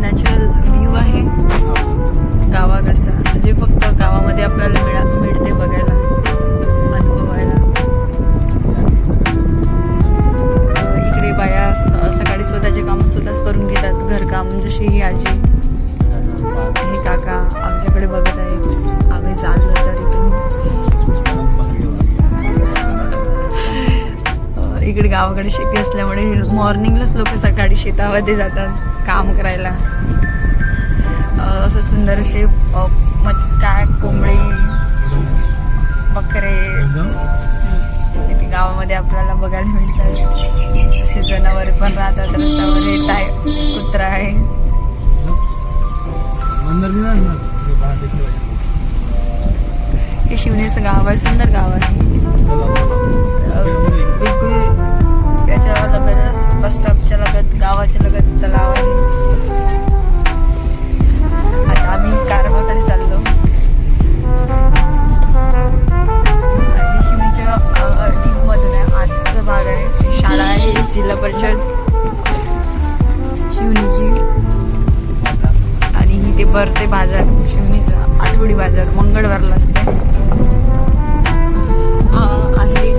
Natural view आहे. गावाकडचा. जे फक्त गावामध्ये आपल्याला मिळा मिळते बघायला. अनुभवायला. इकडे बाया सकाळी स्वतःचे काम स्वतःच करून घेतात. घरकाम जशी ही आजी. हे काका आमच्याकडे बघत आहे. आम्ही चाललो तरी इकडे गावाकडे शेती असल्यामुळे मॉर्निंगलाच लोक सकाळी शेतामध्ये जातात. काम करायला. असं सुंदर असे अं, मटका बकरे. इथे गावामध्ये आपल्याला बघायला मिळतात. असे जनावर पण राहतात रस्त्यावर येत आहे कुत्रा आहे. हे शिवनेचं गाव आहे सुंदर गाव आहे. बिलकुल त्याच्या लगतच बस स्टॉपच्या लगत गावाच्या लगत इथे भरते बाजार शिवनीचा आठवडी बाजार मंगळवारला असते. हा आहे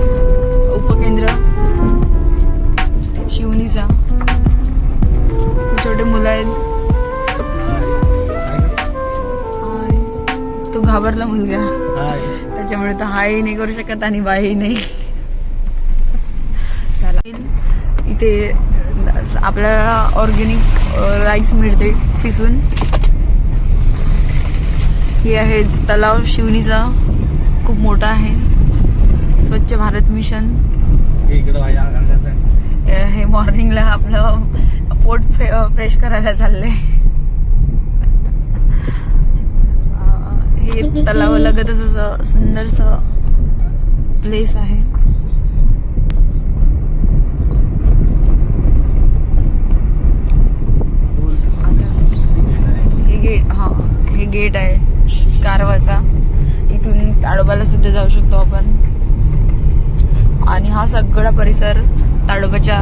उपकेंद्र. शिवनीचा छोटे मुलं आहेत. तो घाबरला मुलगा. त्याच्यामुळे तो हाय नाही करू शकत आणि बाही नाही. इथे आपल्याला ऑर्गेनिक राईस मिळते पिसून. ही आहे तलाव शिवनीचा खूप मोठा आहे. स्वच्छ भारत मिशन. हे मॉर्निंगला आपलं पोट फ्रेश करायला चाललंय. हे तलाव लगतच असं सुंदरस प्लेस आहे. हे गेट हा हे गेट आहे. कारवाचा. इथून ताडोबाला सुद्धा जाऊ शकतो आपण. आणि हा सगळा परिसर ताडोबाच्या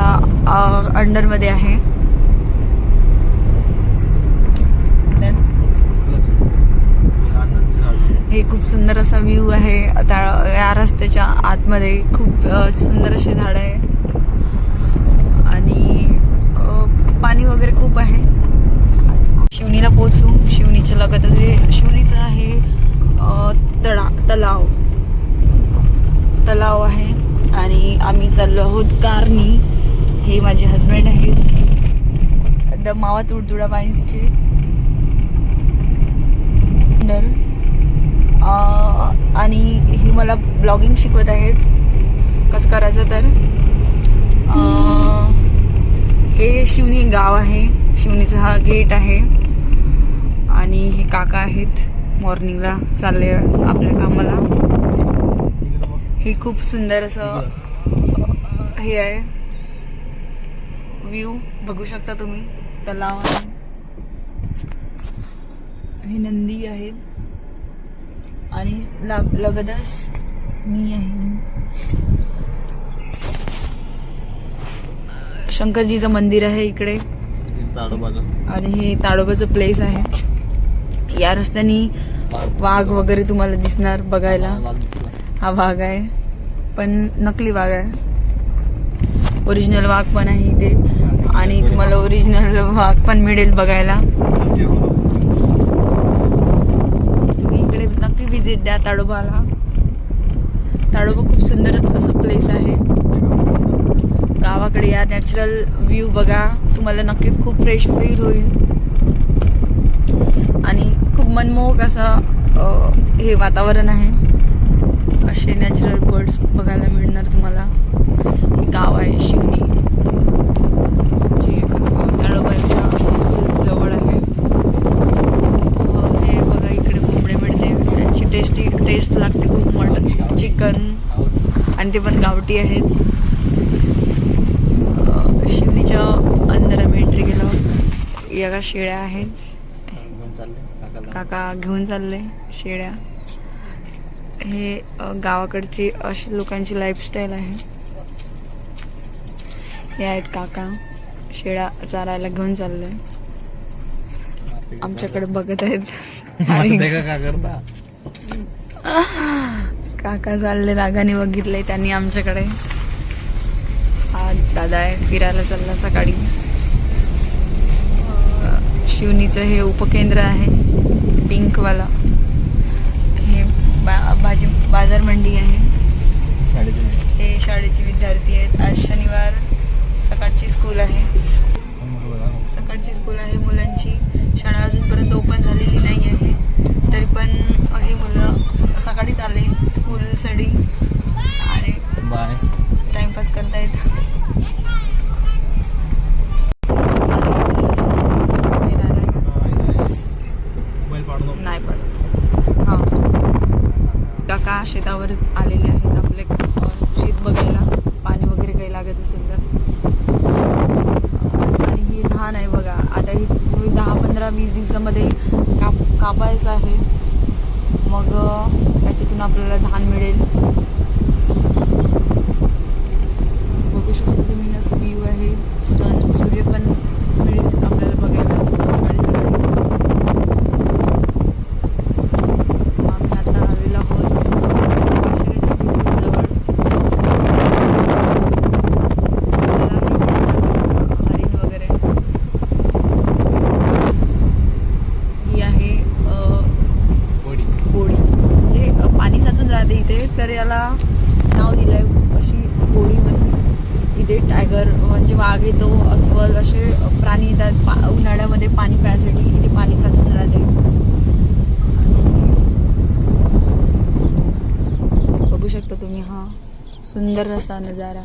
अंडरमध्ये आहे. हे खूप सुंदर असा व्ह्यू आहे. या रस्त्याच्या आतमध्ये खूप सुंदर असे झाड आहे. आणि पाणी वगैरे खूप आहे. शिवनीला पोचू शिवनीच्या लगतच हे तळा तलाव. तलाव आहे आणि आम्ही चाललो आहोत कारनी हे माझे हजबंड आहेत. द मावा तुडतुडा बाईन्सचे आणि हे मला ब्लॉगिंग शिकवत आहेत. कसं करायचं तर? हे शिवनी गाव आहे. शिवनीचा हा गेट आहे. आणि हे काका आहेत. मॉर्निंगला चालले आपल्या कामाला. हे खूप सुंदर असं हे आहे. व्ह्यू बघू शकता तुम्ही. तलाव आहे. हे नंदी आहेत आणि लाग लगतच मी आहे. शंकरजीचं मंदिर आहे इकडे. आणि हे ताडोबाचं प्लेस आहे. या रस्त्याने वाघ वगैरे तुम्हाला दिसणार बघायला. हा वाघ आहे. पण नकली वाघ आहे. ओरिजिनल वाघ पण आहे इथे. आणि तुम्हाला ओरिजिनल वाघ पण मिळेल बघायला. तुम्ही इकडे नक्की विजिट द्या ताडोबाला. ताडोबा खूप सुंदर असं प्लेस आहे. गावाकडे या नॅचरल व्ह्यू बघा. तुम्हाला नक्की खूप फ्रेश फील होईल. मनमोहक असं हे वातावरण आहे. असे नॅचरल बर्ड्स बघायला मिळणार तुम्हाला. गाव आहे शिवनी. जे तळोबाईच्या जवळ आहे. हो, हे बघा इकडे कोंबडे मिळते. त्यांची टेस्टी टेस्ट लागते खूप मटन चिकन. आणि ते पण गावठी आहेत. शिवनीच्या अंदर आम्ही एंट्री केलं. या शेळ्या आहेत. काका घेऊन चालले शेळ्या हे गावाकडची अशी लोकांची लाईफस्टाईल आहे. हे आहेत काका. शेळ्या चारायला घेऊन चालले. आमच्याकडे बघत आहेत. काका चालले रागाने बघितले त्यांनी आमच्याकडे. हा दादा आहे फिरायला चालला सकाळी. शिवनीचं हे उपकेंद्र आहे पिंकवाला. हे बा भाजी बाजार मंडी आहे. हे शाळेचे विद्यार्थी आहेत. आज शनिवार सकाळची स्कूल आहे. सकाळची स्कूल आहे करायचं आहे. मग त्याच्यातून आपल्याला धान मिळेल. इथे तर याला नाव दिलं आहे अशी गोळी म्हणून. इथे टायगर म्हणजे वाघ येतो अस्वल असे प्राणी येतात पा उन्हाळ्यामध्ये पाणी प्यायसाठी इथे पाणी साचून राहते. बघू शकता तुम्ही हा सुंदर असा नजारा.